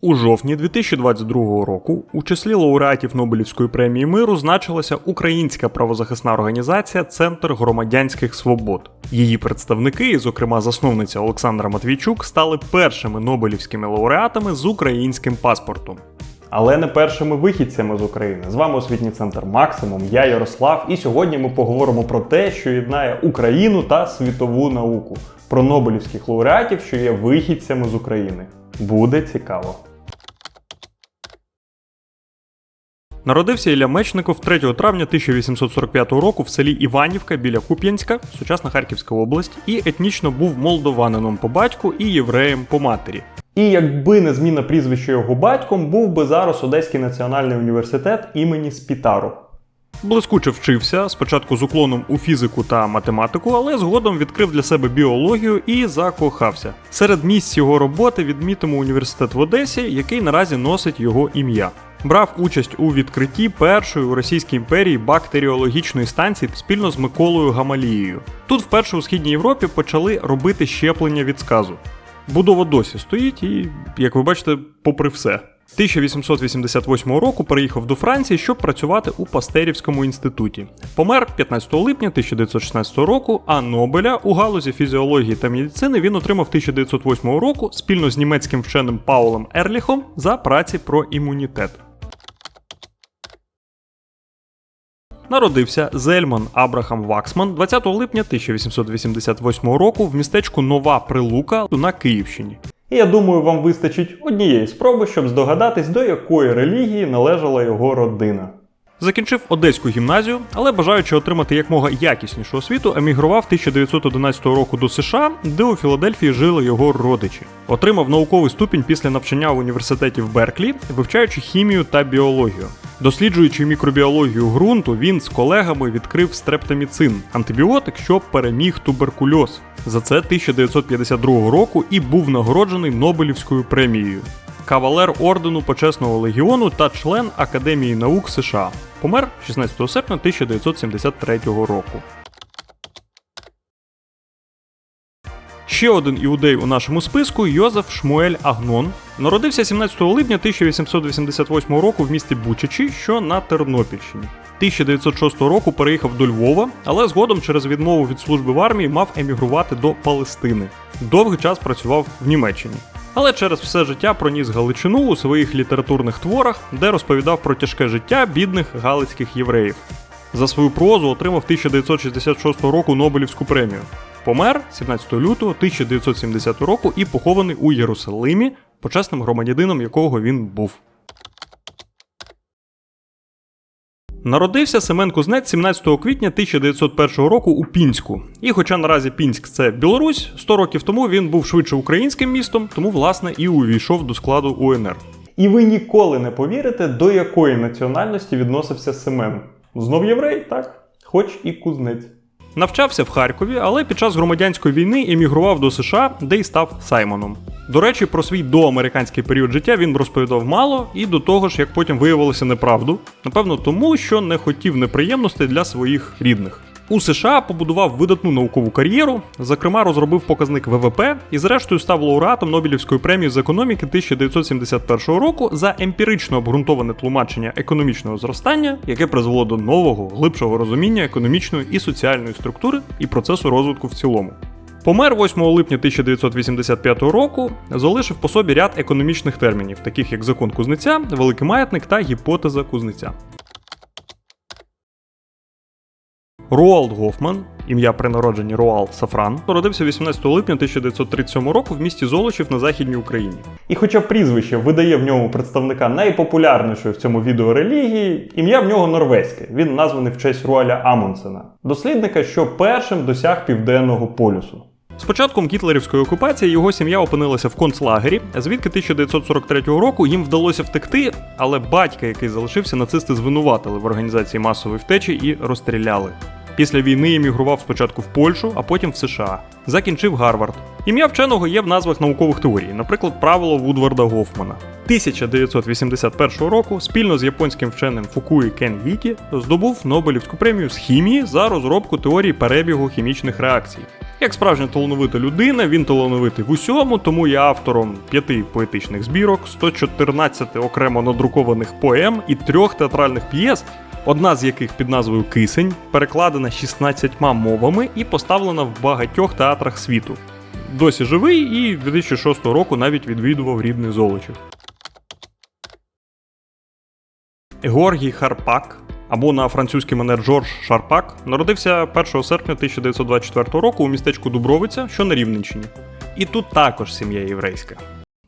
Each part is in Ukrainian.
У жовтні 2022 року у числі лауреатів Нобелівської премії миру значилася українська правозахисна організація Центр громадянських свобод. Її представники, зокрема засновниця Олександра Матвійчук, стали першими нобелівськими лауреатами з українським паспортом. Але не першими вихідцями з України. З вами освітній центр Максимум, я Ярослав, і сьогодні ми поговоримо про те, що єднає Україну та світову науку, про нобелівських лауреатів, що є вихідцями з України. Буде цікаво. Народився Ілля Мечников 3 травня 1845 року в селі Іванівка біля Куп'янська, сучасна Харківська область, і етнічно був молдованином по батьку і євреєм по матері. І якби не зміна прізвища його батьком, був би зараз Одеський національний університет імені Спітару. Блискуче вчився спочатку з уклоном у фізику та математику, але згодом відкрив для себе біологію і закохався. Серед місць його роботи відмітимо університет в Одесі, який наразі носить його ім'я. Брав участь у відкритті першої у Російській імперії бактеріологічної станції спільно з Миколою Гамалією. Тут вперше у східній Європі почали робити щеплення від сказу. Будова досі стоїть, і, як ви бачите, попри все. 1888 року переїхав до Франції, щоб працювати у Пастерівському інституті. Помер 15 липня 1916 року, а Нобеля у галузі фізіології та медицини він отримав 1908 року спільно з німецьким вченим Паулем Ерліхом за праці про імунітет. Народився Зельман Абрахам Ваксман 20 липня 1888 року в містечку Нова Прилука на Київщині. Я думаю, вам вистачить однієї спроби, щоб здогадатись, до якої релігії належала його родина. Закінчив Одеську гімназію, але бажаючи отримати якмога якіснішу освіту, емігрував 1911 року до США, де у Філадельфії жили його родичі. Отримав науковий ступінь після навчання в університеті в Берклі, вивчаючи хімію та біологію. Досліджуючи мікробіологію ґрунту, він з колегами відкрив стрептоміцин антибіотик, що переміг туберкульоз. За це 1952 року і був нагороджений Нобелівською премією. Кавалер ордену Почесного легіону та член Академії наук США. Помер 16 серпня 1973 року. Ще один іудей у нашому списку Йозеф Шмуель Агнон. Народився 17 липня 1888 року в місті Бучачі, що на Тернопільщині. 1906 року переїхав до Львова, але згодом через відмову від служби в армії мав емігрувати до Палестини. Довгий час працював в Німеччині. Але через все життя проніс Галичину у своїх літературних творах, де розповідав про тяжке життя бідних галицьких євреїв. За свою прозу отримав 1966 року Нобелівську премію. Помер 17 лютого 1970 року і похований у Єрусалимі, почесним громадянином якого він був. Народився Семен Кузнець 17 квітня 1901 року у Пінську. І хоча наразі Пінськ це Білорусь, 100 років тому він був швидше українським містом, тому власне і увійшов до складу УНР. І ви ніколи не повірите, до якої національності відносився Семен. Знов єврей, так? Хоч і кузнець. Навчався в Харкові, але під час громадянської війни емігрував до США, де й став Саймоном. До речі, про свій доамериканський період життя він розповідав мало і до того ж, як потім виявилося неправду. Напевно, тому що не хотів неприємностей для своїх рідних. У США побудував видатну наукову кар'єру, зокрема, розробив показник ВВП і, зрештою, став лауреатом Нобелівської премії з економіки 1971 року за емпірично обґрунтоване тлумачення економічного зростання, яке призвело до нового, глибшого розуміння економічної і соціальної структури і процесу розвитку в цілому. Помер 8 липня 1985 року, залишив по собі ряд економічних термінів, таких як закон кузнеця, великий маятник та гіпотеза кузнеця. Роалд Гофман, ім'я при народженні Роалд Сафран, народився 18 липня 1937 року в місті Золочів на Західній Україні. І хоча прізвище видає в ньому представника найпопулярнішої в цьому відео релігії, ім'я в нього норвезьке. Він названий в честь Руаля Амундсена, дослідника, що першим досяг південного полюсу. З початком гітлерівської окупації його сім'я опинилася в концлагері, звідки 1943 року їм вдалося втекти, але батька, який залишився, нацисти звинуватили в організації масової втечі і розстріляли. Після війни емігрував спочатку в Польщу, а потім в США. Закінчив Гарвард. Ім'я вченого є в назвах наукових теорій, наприклад, правило Вудварда Гофмана. 1981 року спільно з японським вченим Фукуї Кен Вікі здобув Нобелівську премію з хімії за розробку теорії перебігу хімічних реакцій. Як справжня талановита людина, він талановитий в усьому, тому є автором п'яти поетичних збірок, 114 окремо надрукованих поем і трьох театральних п'єс, одна з яких під назвою Кисень перекладена 16 мовами і поставлена в багатьох театрах світу. Досі живий і 2006 року навіть відвідував рідний Золочів. Георгій Харпак, або на французький манер Жорж Шарпак, народився 1 серпня 1924 року у містечку Дубровиця, що на Рівненщині. І тут також сім'я єврейська.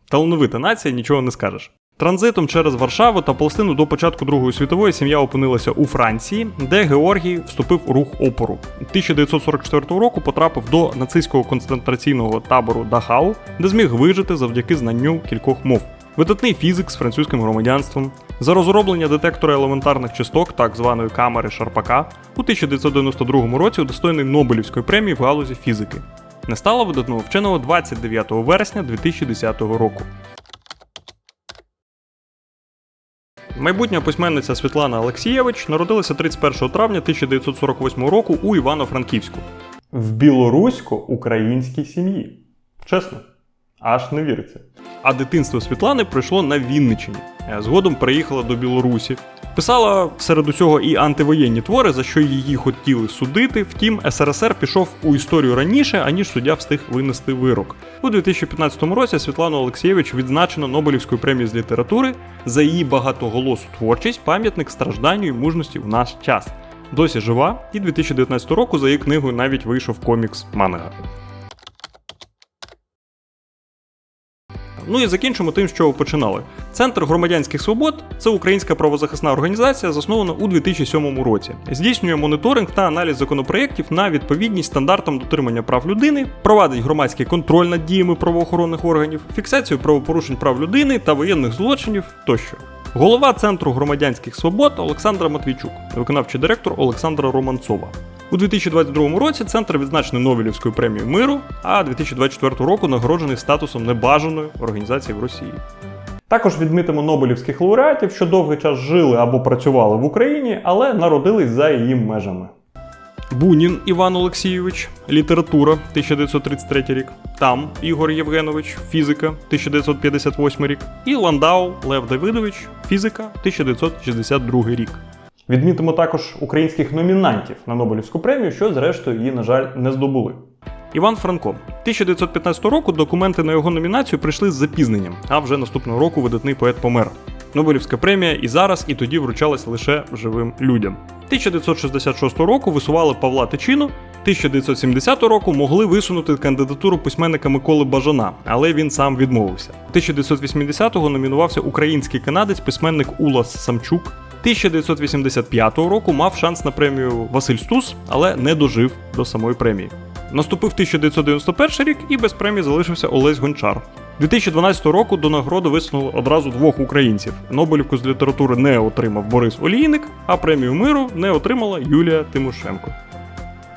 Талановита нація, нічого не скажеш. Транзитом через Варшаву та Палестину до початку Другої світової сім'я опинилася у Франції, де Георгій вступив у рух опору. 1944 року потрапив до нацистського концентраційного табору Дахау, де зміг вижити завдяки знанню кількох мов. Видатний фізик з французьким громадянством. За розроблення детектора елементарних часток, так званої камери Шарпака, у 1992 році удостоєний Нобелівської премії в галузі фізики. Не стало видатного вченого 29 вересня 2010 року. Майбутня письменниця Світлана Олексієвич народилася 31 травня 1948 року у Івано-Франківську. В білорусько-українській сім'ї. Чесно, аж не віриться. А дитинство Світлани пройшло на Вінниччині. Е, Згодом переїхала до Білорусі. Писала серед усього і антивоєнні твори, за що її хотіли судити. Втім, СРСР пішов у історію раніше, аніж суддя встиг винести вирок. У 2015 році Світлану Олексєвич відзначено Нобелівською премією з літератури за її багатоголосу творчість, пам'ятник стражданню і мужності в наш час. Досі жива, і 2019 року за її книгою навіть вийшов комікс Манга. Ну і закінчимо тим, чого починали. Центр громадянських свобод це українська правозахисна організація, заснована у 2007 році. Здійснює моніторинг та аналіз законопроєктів на відповідність стандартам дотримання прав людини, провадить громадський контроль над діями правоохоронних органів, фіксацію правопорушень прав людини та воєнних злочинів тощо. Голова Центру громадянських свобод Олександра Матвійчук, виконавчий директор Олександра Романцова. У 2022 році центр відзначений Нобелівською премією миру, а 2024 року нагороджений статусом небажаної організації в Росії. Також відмітимо Нобелівських лауреатів, що довгий час жили або працювали в Україні, але народились за її межами. Бунін Іван Олексійович, література 1933 рік. Там Ігор Євгенович, фізика 1958 рік. І Ландау Лев Давидович, фізика 1962 рік. Відмітимо також українських номінантів на Нобелівську премію, що зрештою її, на жаль, не здобули. Іван Франко. 1915 року документи на його номінацію прийшли з запізненням, а вже наступного року видатний поет помер. Нобелівська премія і зараз, і тоді вручалась лише живим людям. 1966 року висували Павла Тичину. 1970 року могли висунути кандидатуру письменника Миколи Бажана, але він сам відмовився. 1980-го номінувався український канадець письменник Улас Самчук. 1985 року мав шанс на премію Василь Стус, але не дожив до самої премії. Наступив 1991 рік і без премії залишився Олесь Гончар. 2012 року до нагороди висунули одразу двох українців. Нобелівку з літератури не отримав Борис Олійник, а премію миру не отримала Юлія Тимошенко.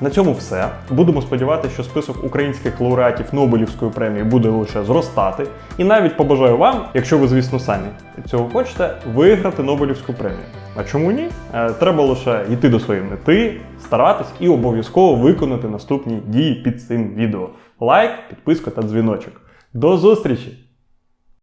На цьому все. Будемо сподіватися, що список українських лауреатів Нобелівської премії буде лише зростати. І навіть побажаю вам, якщо ви, звісно, самі цього хочете, виграти Нобелівську премію. А чому ні? Е, Треба лише йти до своєї мети, старатись і обов'язково виконати наступні дії під цим відео. Лайк, підписка та дзвіночок. До зустрічі!